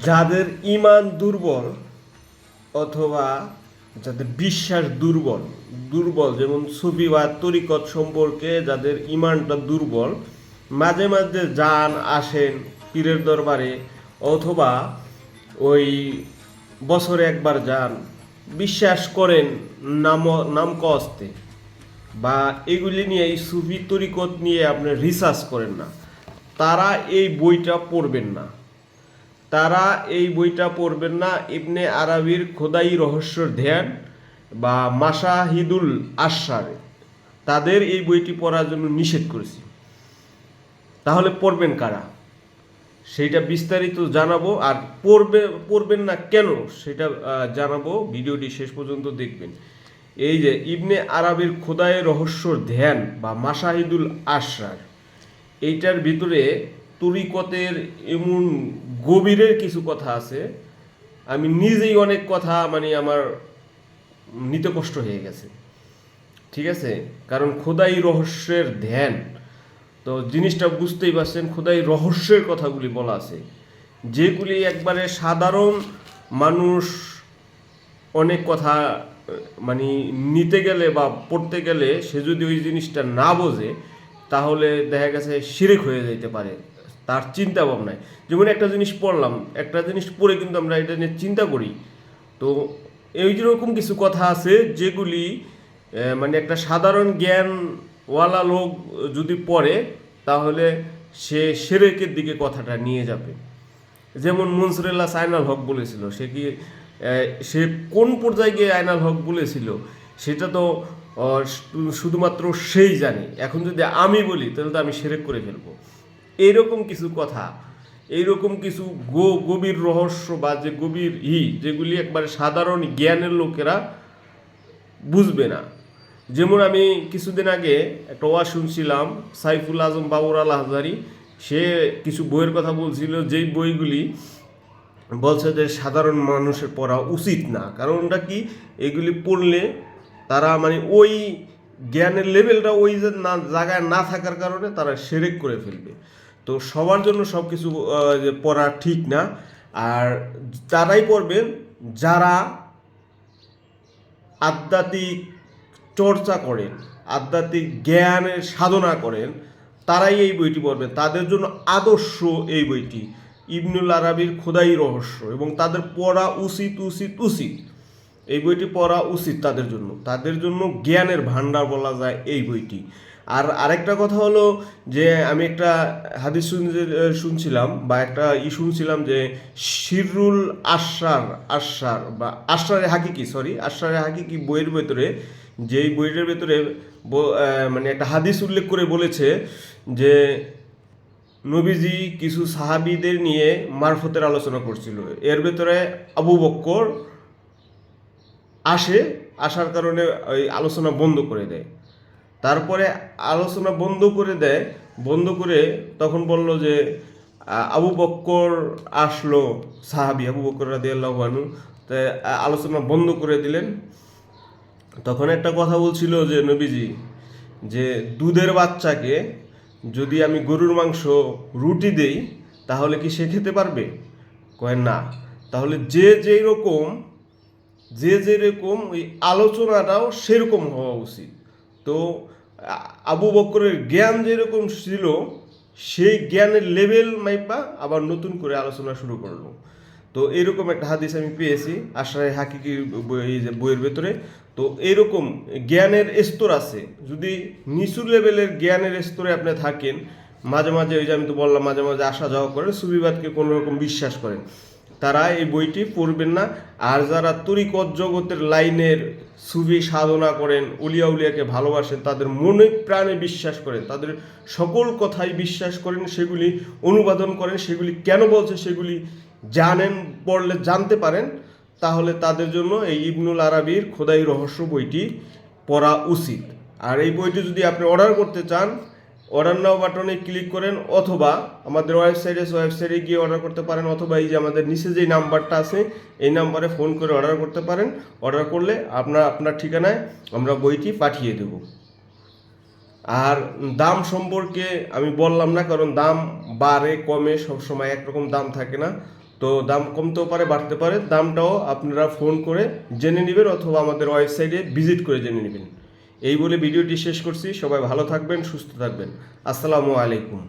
যাদের ইমান দুর্বল অথবা যাদের বিশ্বাস দুর্বল দুর্বল যেমন সুফি বা তরিকত সম্পর্কে যাদের ইমানটা দুর্বল, মাঝে মাঝে যান আসেন পীরের দরবারে অথবা ওই বছরে একবার যান, বিশ্বাস করেন নাম নাম কস্তে বা এগুলি নিয়ে, এই সুফি তরিকত নিয়ে আপনি রিসার্চ করেন না। তারা এই বইটা পড়বেন না। তারা এই বইটা পড়বেন না। ইবনে আরবির খোদাই রহস্যর ধ্যান বা মাসাহিদুল আশার তাদের এই বইটি পড়ার জন্য নিষেধ করেছি। তাহলে পড়বেন কারা? সেইটা বিস্তারিত জানাব। আর পড়বে, পড়বেন না কেন সেটা জানাব। ভিডিওটি শেষ পর্যন্ত দেখবেন। এই যে ইবনে আরবির খোদাই রহস্যর ধ্যান বা মাসাহিদুল আশরার, এইটার ভিতরে তরিকতের এমন গভীরের কিছু কথা আছে। আমি নিজেই অনেক কথা মানে আমার নিতে কষ্ট হয়ে গেছে। ঠিক আছে? কারণ খোদাই রহস্যের ধ্যান। তো জিনিসটা বুঝতেই পারছেন, খোদাই রহস্যের কথাগুলি বলা আছে। যেগুলি একবারে সাধারণ মানুষ অনেক কথা মানে নিতে গেলে বা পড়তে গেলে সে যদি ওই জিনিসটা না বোঝে, তাহলে দেখা গেছে শিরিক হয়ে যেতে পারে। তার চিন্তা ভাবনায় যেমন একটা জিনিস পড়লাম, একটা জিনিস পড়ে কিন্তু আমরা এটা নিয়ে চিন্তা করি। তো এই রকম কিছু কথা আছে, যেগুলি মানে একটা সাধারণ জ্ঞানওয়ালা লোক যদি পড়ে, তাহলে সে সেরেকের দিকে কথাটা নিয়ে যাবে। যেমন মনসুরুল্লাহ আইনাল হক বলেছিল, সে কি সে কোন পর্যায়ে গিয়ে আইনাল হক বলেছিল, সেটা তো শুধুমাত্র সেই জানে। এখন যদি আমি বলি, তাহলে তো আমি সেরেক করে ফেলব। এইরকম কিছু কথা এইরকম কিছু গো, গভীর রহস্য বা যে গভীর ই, যেগুলি একবারে সাধারণ জ্ঞানের লোকেরা বুঝবে না। যেমন আমি কিছুদিন আগে একটা ওয়া শুনছিলাম, সাইফুল আজম বাবুর আল হাজারি সে কিছু বইয়ের কথা বলছিল, যেই বইগুলি বলছে যে সাধারণ মানুষের পড়া উচিত না। কারণটা কি? এগুলি পড়লে তারা মানে ওই জ্ঞানের লেভেলটা ওই যে না, জায়গায় না থাকার কারণে তারা সেরেক করে ফেলবে। তো সবার জন্য সব কিছু পড়া ঠিক না। আর তারাই পড়বেন, যারা আধ্যাত্মিক চর্চা করেন, আধ্যাত্মিক জ্ঞানের সাধনা করেন, তারাই এই বইটি পড়বেন। তাদের জন্য আদর্শ এই বইটি। ইবনুল আরবির খোদাই রহস্য এবং তাদের পড়া উচিত উচিত উচিত। এই বইটি পড়া উচিত তাদের জন্য। তাদের জন্য জ্ঞানের ভান্ডার বলা যায় এই বইটি। আর আরেকটা কথা হলো যে, আমি একটা হাদিস শুন- শুনছিলাম বা একটা ই শুনছিলাম যে শিরুল আশার আশার বা আশারে হাকিকি সরি আশারে হাকিকি বইয়ের ভেতরে, যেই বইটার ভেতরে মানে একটা হাদিস উল্লেখ করে বলেছে যে, নবীজি কিছু সাহাবিদের নিয়ে মারফতের আলোচনা করছিল। এর ভেতরে আবু বক্কর আসে, আসার কারণে ওই আলোচনা বন্ধ করে দেয়। তারপরে আলোচনা বন্ধ করে দেয়, বন্ধ করে তখন বলল যে আবু বক্কর আসলো, সাহাবি আবু বক্কর রাদি আল্লাহ তো, আ- আলোচনা বন্ধ করে দিলেন। তখন একটা কথা বলছিল যে, নবীজি, যে দুধের বাচ্চাকে যদি আমি গরুর মাংস, রুটি দেই, তাহলে কি সে খেতে পারবে? কয়, না। তাহলে যে যেই রকম যে যেরকম ওই আলোচনাটাও সেরকম হওয়া উচিত। তো আবু বক্করের জ্ঞান যেরকম ছিল, সেই জ্ঞানের লেভেল মাইপা আবার নতুন করে আলোচনা শুরু করল। তো এরকম একটা হাদিস আমি পেয়েছি আশরায় হাকিকির এই যে বইয়ের ভেতরে। তো এরকম জ্ঞানের স্তর আছে। যদি নিচু লেভেলের জ্ঞানের স্তরে আপনি থাকেন, মাঝে মাঝে ওই যে আমি তো বললাম, মাঝে মাঝে আসা যাওয়া করেন সুবিবাদকে কোনো রকম বিশ্বাস করেন। তারা এই বইটি পড়বেন না। আর যারা তরিকত জগতের লাইনের সুবি সাধনা করেন, উলিয়া উলিয়াকে ভালোবাসেন, তাদের মনে প্রাণে বিশ্বাস করেন, তাদের সকল কথাই বিশ্বাস করেন, সেগুলি অনুবাদন করেন, সেগুলি কেন বলছে সেগুলি জানেন, পড়লে জানতে পারেন। তাহলে তাদের জন্য এই ইবনুল আরাবির খোদাই রহস্য বইটি পড়া উচিত। আর এই বইটি যদি আপনি অর্ডার করতে চান অর্ডার নাও বাটনে ক্লিক করেন অথবা আমাদের ওয়েবসাইটে ওয়েবসাইটে গিয়ে অর্ডার করতে পারেন অথবা এই যে আমাদের নিচে যে নাম্বারটা আছে, এই নাম্বারে ফোন করে অর্ডার করতে পারেন। অর্ডার করলে আপনার আপনার ঠিকানায় আমরা বইটি পাঠিয়ে দেব। আর দাম সম্পর্কে আমি বললাম না, কারণ দাম বাড়ে, কমে, সবসময় একরকম দাম থাকে না। তো দাম কমতেও পারে, বাড়তে পারে। দামটাও আপনারা ফোন করে জেনে নেবেন অথবা আমাদের ওয়েবসাইটে ভিজিট করে জেনে নেবেন। এই বলে ভিডিওটি শেষ করছি। সবাই ভালো থাকবেন সুস্থ থাকবেন। আসসালামু আলাইকুম।